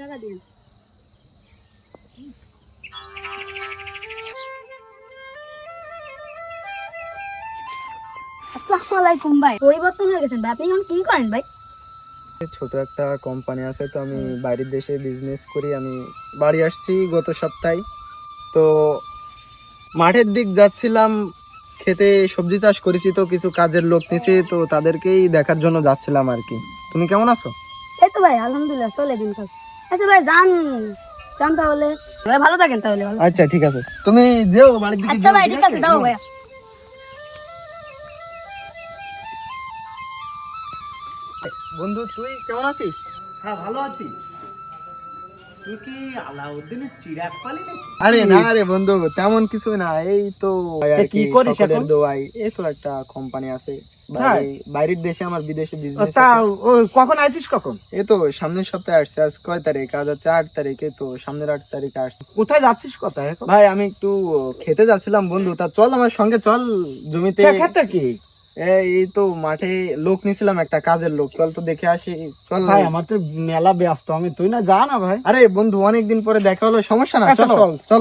টাকা দিন। আসসালামু আলাইকুম ভাই। পরিবর্তন হয়ে গেছেন ভাই। আপনি এখন কি করেন ভাই? ছোট একটা কোম্পানি আছে তো আমি বাইরের দেশে বিজনেস করি। আমি বাড়ি আসছি গত সপ্তাহে। তো মাঠের দিক যাচ্ছিলাম খেতে সবজি চাষ করেছি তো কিছু কাজের লোক নিছি তো তাদেরকেই দেখার জন্য যাচ্ছিলাম আর কি। তুমি কেমন আছো? এই তো ভাই আলহামদুলিল্লাহ চলে দিন আচ্ছা ভাই যান যান তাহলে। ভাই ভালো থাকেন তাহলে ভালো আচ্ছা ঠিক আছে। তুমি যেও বাড়ির দিকে আচ্ছা ভাই ঠিক আছে দাও ভাইয়া বন্ধু তুই কেমন আছিস? হ্যাঁ ভালো আছি। তুই কি আলাউদ্দিনের চিরাগ পালি নাকি? আরে না রে বন্ধু তেমন কিছু না। এই তো কি করিস এখন? দোয়াই। এই তো একটা কোম্পানি আছে। বাইরের দেশে আমার বিদেশে বিজনেস কখন আসিস কখন? এই তো সামনের সপ্তাহে আসছে। আজ কয় তারিখ? আজ হচ্ছে আট তারিখে তো সামনের আট তারিখে আসছে। কোথায় যাচ্ছিস কোথায়? ভাই আমি একটু খেতে যাচ্ছিলাম বন্ধু। তা চল আমার সঙ্গে চল জমিতে। খেতে কি? এই এই তো মাঠে লোক নিছিলাম একটা কাজের লোক। চল তো দেখে আসি। চল ভাই আমার তো মেলা ব্যস্ত। আমি তুই না যা না ভাই। আরে বন্ধু অনেকদিন পরে দেখা হলো সমস্যা না? আচ্ছা, চল চল।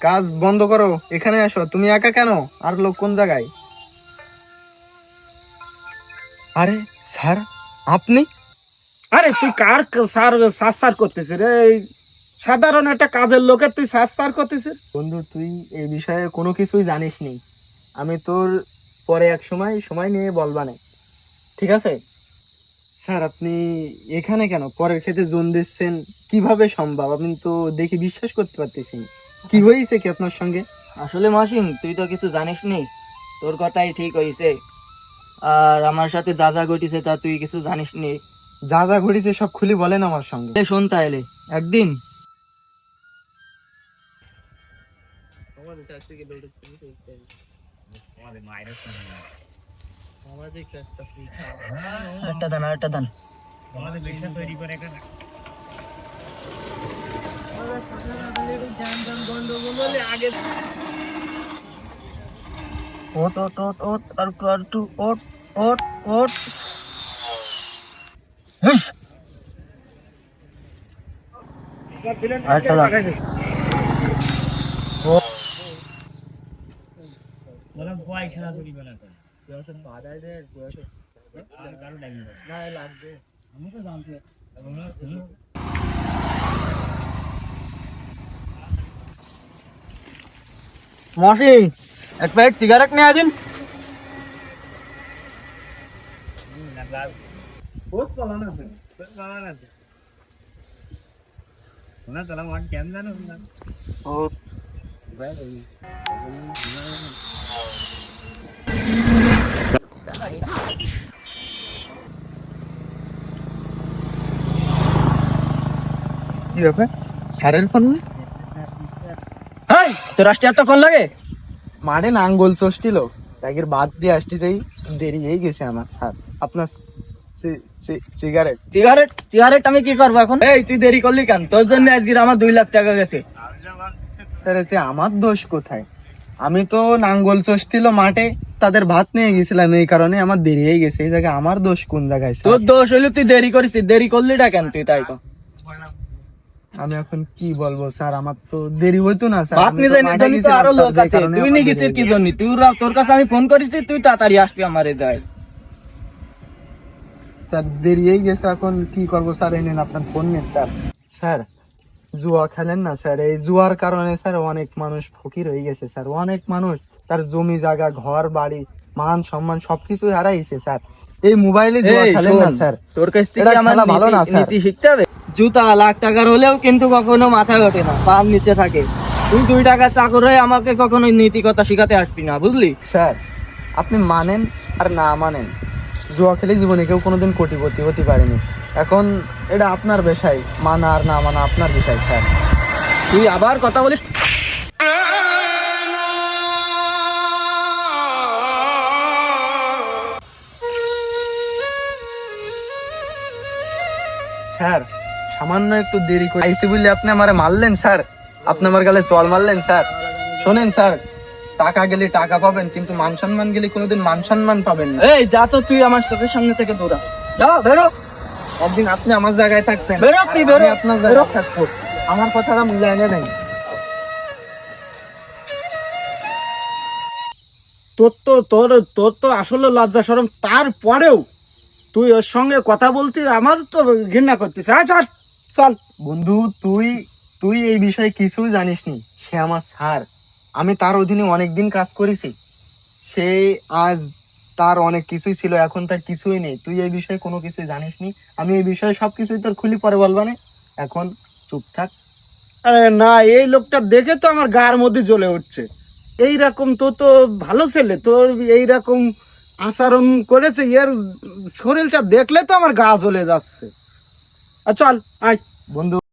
কাজ বন্ধ করো এখানে আসো। তুমি একা কেন? আর লোক কোন জায়গায়? আরে স্যার আপনি? আরে তুই কার সার সার সার করতেছিস রে? এই সাধারণ একটা কাজের লোকের তুই সার সার করতেছিস? বন্ধু তুই এই বিষয়ে কোনো কিছুই জানিস নি। আমি তোর পরে এক সময় সময় নিয়ে বলবানে ঠিক আছে? স্যার আপনি এখানে কেন? পরের ক্ষেত্রে জোন দিচ্ছেন? কীভাবে সম্ভব? আমি তো দেখে বিশ্বাস করতে পারতেছি না। কি হয়েছে কি আপনার সঙ্গে? আসলে মাসিন তুই তো কিছু জানিস নি? তোর কথাই ঠিক হইছে আর আমার সাথে দাদা ঘটিছে তা তুই কিছু জানিস নি? যা যা ঘটেছে সব খুলে বলেন আমার সঙ্গে। এ শোন তাইলে একদিন। একটা দান আর একটা দান ওট ওট ওট আরেকটা দান মশি এক প্যাকেট সিগারেট নিয়ে ও কি ব্যাপার? স্যারের ফোন না? তোর আসতে এতক্ষণ লাগে? মাঠে নাঙ্গল চষ্টিল তাকে বাদ দিয়ে আসতে যাই দেরি হয়ে গেছে আমার স্যার। আপনার সিগারেট সিগারেট সিগারেট আমি কি করব এখন? এই তুই দেরি করলি কেন? তোর জন্য আজকে আমার দুই লাখ টাকা গেছে। স্যার এতে আমার দোষ কোথায়? আমি তো নাঙ্গল চষছিল মাঠে তাদের ভাত নিয়ে গেছিলাম এই কারণে আমার দেরি হয়ে গেছে। এই জায়গায় আমার দোষ কোন জায়গায় তোর দোষ হইল তুই দেরি করিস দেরি করলি না কেন তুই তাই কর? আমি এখন কি বলব স্যার? আমার তো দেরি হইতো না স্যার। ভাত আমি নিতে তো আরও লোক আছে। তুই নি গেছিস কি জন্য? তুই তোর কাছে আমি ফোন করেছি তুই তাড়াতাড়ি আসবি আমার দেয়। স্যার দেরি হয়ে গেছে এখন কি করব স্যার? এই নেন আপনার ফোন নেন স্যার। স্যার জুয়া খেলেন না স্যার। এই জুয়ার কারণে স্যার অনেক মানুষ ফকির হয়ে গেছে স্যার। অনেক মানুষ তার জমি জায়গা ঘর বাড়ি মান সম্মান সবকিছু হারাইছে স্যার। এই মোবাইলে জুয়া খেলেন না স্যার। তোর কাছ থেকে আমার ভালো না, স্যার। নীতি শিখতে হবে? জুতা লাখ টাকার হলেও কিন্তু কখনো মাথায় ওঠে না পাম নিচে থাকে। তুই দুই টাকা চাকর হয়ে আমাকে কখনো নীতিকতা শিখাতে আসবি না বুঝলি? স্যার আপনি মানেন আর না মানেন। জুয়া খেলে জীবনে কেউ কোনোদিন কোটিপতি হতে পারেনি। এখন এটা আপনার বিষয় মানা আর না মানা আপনার বিষয় স্যার। তুই আবার কথা বলিস? স্যার সামান্য একটু দেরি করে আইসি বলে আপনি আমারে মারলেন স্যার। আপনি আমার গালে চল মারলেন স্যার। শোনেন স্যার টাকা গেলে টাকা পাবেন কিন্তু মান সম্মান গেলে কোনোদিন মান সম্মান পাবেন না। এই যা তো তুই আমার চোখের সামনে থেকে দৌড়া যা বেরো। একদিন আপনি আমার জায়গায় থাকতেন বেরো তুই আর বেরো। আমি আপনার জায়গায় থাকব। আমার কথাটা মূল্যায়নে নেই। তোর তো তোর তোর তো আসলে লজ্জা সরম তারপরেও তুই ওর সঙ্গে কথা বলতে আমার তো ঘৃণা করতিস। হ্যাঁ চল। বন্ধু, তুই তুই এই বিষয়ে কিছুই জানিস নি সে আমার স্যার। আমি তার অধীনে অনেকদিন কাজ করেছি। সে আজ তার অনেক কিছুই ছিল, এখন তার কিছুই নেই। তুই এই বিষয়ে কোনো কিছুই জানিস নি আমি এই বিষয়ে সবকিছুই তোর খুলি পরে বলবানে এখন চুপ থাক। না, এই লোকটা দেখে তো আমার গার মধ্যে জ্বলে উঠছে। এই রকম তো তো ভালো ছেলে, তোর এইরকম আচরণ করেছে, এর শরীরটা দেখলে তো আমার গা জ্বলে যাচ্ছে। চল আয়। বন্ধু।